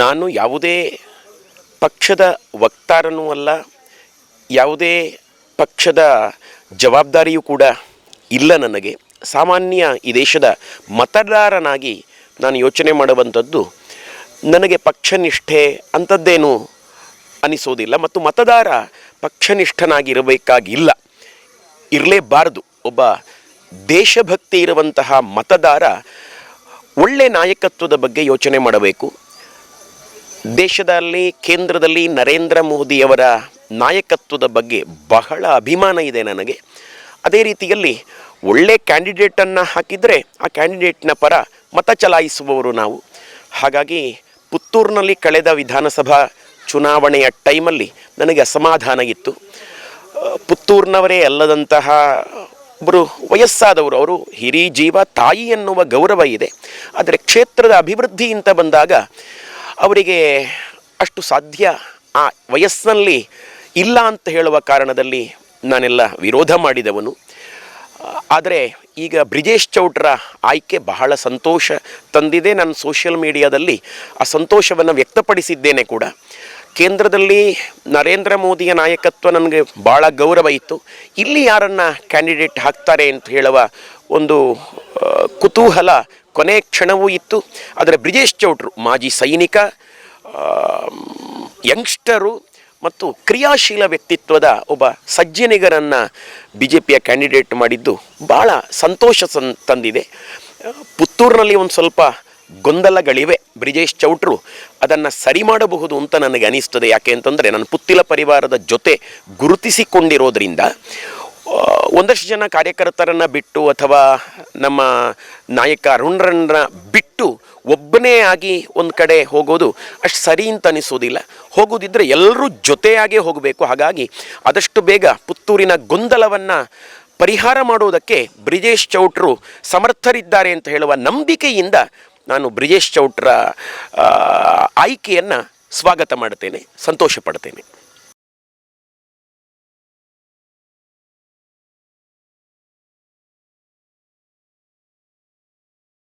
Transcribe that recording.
ನಾನು ಯಾವುದೇ ಪಕ್ಷದ ವಕ್ತಾರನೂ ಅಲ್ಲ, ಯಾವುದೇ ಪಕ್ಷದ ಜವಾಬ್ದಾರಿಯೂ ಕೂಡ ಇಲ್ಲ ನನಗೆ. ಸಾಮಾನ್ಯ ಈ ದೇಶದ ಮತದಾರನಾಗಿ ನಾನು ಯೋಚನೆ ಮಾಡುವಂಥದ್ದು ನನಗೆ ಪಕ್ಷನಿಷ್ಠೆ ಅಂಥದ್ದೇನು ಅನಿಸೋದಿಲ್ಲ ಮತ್ತು ಮತದಾರ ಪಕ್ಷನಿಷ್ಠನಾಗಿರಬೇಕಾಗಿಲ್ಲ. ಇರಲೇಬಾರದು. ಒಬ್ಬ ದೇಶಭಕ್ತಿ ಇರುವಂತಹ ಮತದಾರ ಒಳ್ಳೆ ನಾಯಕತ್ವದ ಬಗ್ಗೆ ಯೋಚನೆ ಮಾಡಬೇಕು. ದೇಶದಲ್ಲಿ, ಕೇಂದ್ರದಲ್ಲಿ ನರೇಂದ್ರ ಮೋದಿಯವರ ನಾಯಕತ್ವದ ಬಗ್ಗೆ ಬಹಳ ಅಭಿಮಾನ ಇದೆ ನನಗೆ. ಅದೇ ರೀತಿಯಲ್ಲಿ ಒಳ್ಳೆ ಕ್ಯಾಂಡಿಡೇಟನ್ನು ಹಾಕಿದರೆ ಆ ಕ್ಯಾಂಡಿಡೇಟ್ನ ಪರ ಮತ ಚಲಾಯಿಸುವವರು ನಾವು. ಹಾಗಾಗಿ ಪುತ್ತೂರಿನಲ್ಲಿ ಕಳೆದ ವಿಧಾನಸಭಾ ಚುನಾವಣೆಯ ಟೈಮಲ್ಲಿ ನನಗೆ ಅಸಮಾಧಾನ ಇತ್ತು. ಪುತ್ತೂರಿನವರೇ ಅಲ್ಲದಂತಹ ಒಬ್ಬರು ವಯಸ್ಸಾದವರು, ಅವರು ಹಿರಿ ಜೀವ, ತಾಯಿ ಎನ್ನುವ ಗೌರವ ಇದೆ. ಆದರೆ ಕ್ಷೇತ್ರದ ಅಭಿವೃದ್ಧಿ ಅಂತ ಬಂದಾಗ ಅವರಿಗೆ ಅಷ್ಟು ಸಾಧ್ಯ ಆ ವಯಸ್ಸಿನಲ್ಲಿ ಇಲ್ಲ ಅಂತ ಹೇಳುವ ಕಾರಣದಲ್ಲಿ ನಾನೆಲ್ಲ ವಿರೋಧ ಮಾಡಿದವನು. ಆದರೆ ಈಗ ಬ್ರಿಜೇಶ್ ಚೌಟ್ರ ಆಯ್ಕೆ ಬಹಳ ಸಂತೋಷ ತಂದಿದೆ. ನಾನು ಸೋಷಿಯಲ್ ಮೀಡಿಯಾದಲ್ಲಿ ಆ ಸಂತೋಷವನ್ನು ವ್ಯಕ್ತಪಡಿಸಿದ್ದೇನೆ ಕೂಡ. ಕೇಂದ್ರದಲ್ಲಿ ನರೇಂದ್ರ ಮೋದಿಯ ನಾಯಕತ್ವ ನನಗೆ ಭಾಳ ಗೌರವ ಇತ್ತು. ಇಲ್ಲಿ ಯಾರನ್ನು ಕ್ಯಾಂಡಿಡೇಟ್ ಹಾಕ್ತಾರೆ ಅಂತ ಹೇಳುವ ಒಂದು ಕುತೂಹಲ ಕೊನೆ ಕ್ಷಣವೂ ಇತ್ತು. ಆದರೆ ಬ್ರಿಜೇಶ್ ಚೌಟ್ರು ಮಾಜಿ ಸೈನಿಕ ಯಂಗ್ಸ್ಟರು ಮತ್ತು ಕ್ರಿಯಾಶೀಲ ವ್ಯಕ್ತಿತ್ವದ ಒಬ್ಬ ಸಜ್ಜನಿಗರನ್ನು ಬಿ ಜೆ ಪಿಯ ಕ್ಯಾಂಡಿಡೇಟ್ ಮಾಡಿದ್ದು ಭಾಳ ಸಂತೋಷ ಸನ್ ತಂದಿದೆ. ಪುತ್ತೂರಿನಲ್ಲಿ ಒಂದು ಸ್ವಲ್ಪ ಗೊಂದಲಗಳಿವೆ. ಬ್ರಿಜೇಶ್ ಚೌಟ್ರು, ಅದನ್ನು ಸರಿ ಮಾಡಬಹುದು ಅಂತ ನನಗೆ ಅನಿಸ್ತದೆ. ಯಾಕೆ ಅಂತಂದರೆ ನನ್ನ ಪುತ್ತಿಲ ಪರಿವಾರದ ಜೊತೆ ಗುರುತಿಸಿಕೊಂಡಿರೋದ್ರಿಂದ ಒಂದಷ್ಟು ಜನ ಕಾರ್ಯಕರ್ತರನ್ನು ಬಿಟ್ಟು ಅಥವಾ ನಮ್ಮ ನಾಯಕ ಅರುಣ್ರನ್ನ ಬಿಟ್ಟು ಒಬ್ಬನೇ ಆಗಿ ಒಂದು ಕಡೆ ಹೋಗೋದು ಅಷ್ಟು ಸರಿ ಅಂತ ಅನಿಸೋದಿಲ್ಲ. ಹೋಗೋದಿದ್ದರೆ ಎಲ್ಲರೂ ಜೊತೆಯಾಗೇ ಹೋಗಬೇಕು. ಹಾಗಾಗಿ ಆದಷ್ಟು ಬೇಗ ಪುತ್ತೂರಿನ ಗೊಂದಲವನ್ನು ಪರಿಹಾರ ಮಾಡುವುದಕ್ಕೆ ಬ್ರಿಜೇಶ್ ಚೌಟ್ರು ಸಮರ್ಥರಿದ್ದಾರೆ ಅಂತ ಹೇಳುವ ನಂಬಿಕೆಯಿಂದ ನಾನು ಬ್ರಿಜೇಶ್ ಚೌಟ್ರ ಆಯ್ಕೆಯನ್ನು ಸ್ವಾಗತ ಮಾಡುತ್ತೇನೆ ಸಂತೋಷ ಪಡ್ತೇನೆ